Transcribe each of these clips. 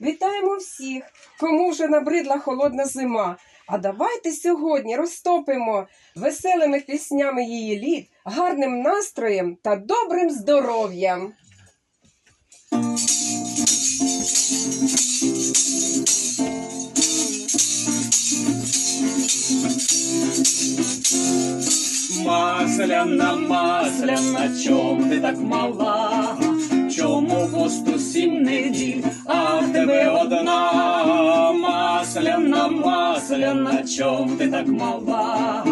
Вітаємо всіх, кому вже набридла холодна зима. А давайте сьогодні розтопимо веселими піснями її літ, гарним настроєм та добрим здоров'ям. Масляна, масляна, чом ти так мала? Масляна, масляна, чом ти так мала?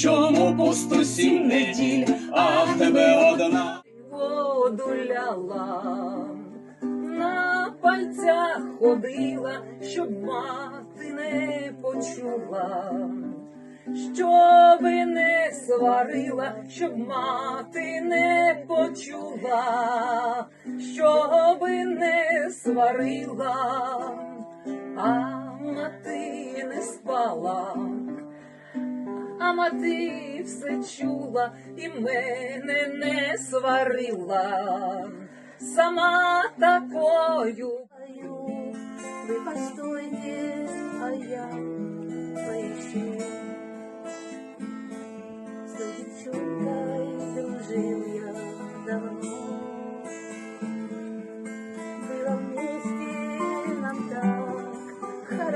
Чому посту сім неділь, а в тебе одна? воду ляла, на пальцях ходила, щоб мати не почула, щоби не сварила, щоб мати не почула, щоби не сварила, а мати не спала. А мати все чула і мене не сварила. Сама такою. Вы постойте, а я поищу.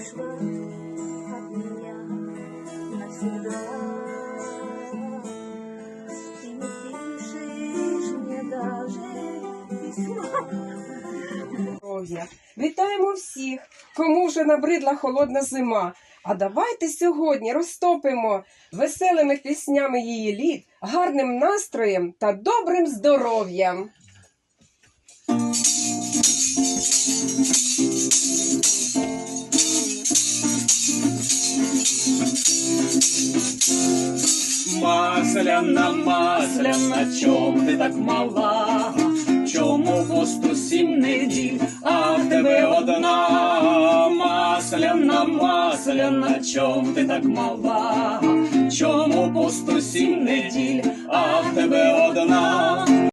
ушла от меня навсегда. Ты не пишешь мне даже письма. Вітаємо всіх, кому вже набридла холодна зима. А давайте сьогодні розтопимо веселими піснями її літ, гарним настроєм та добрим здоров'ям. Масляна, масляна, чом ти так мала? Чому посту сім неділь, а в тебе одна? Масляна, масляна, чом ти так мала?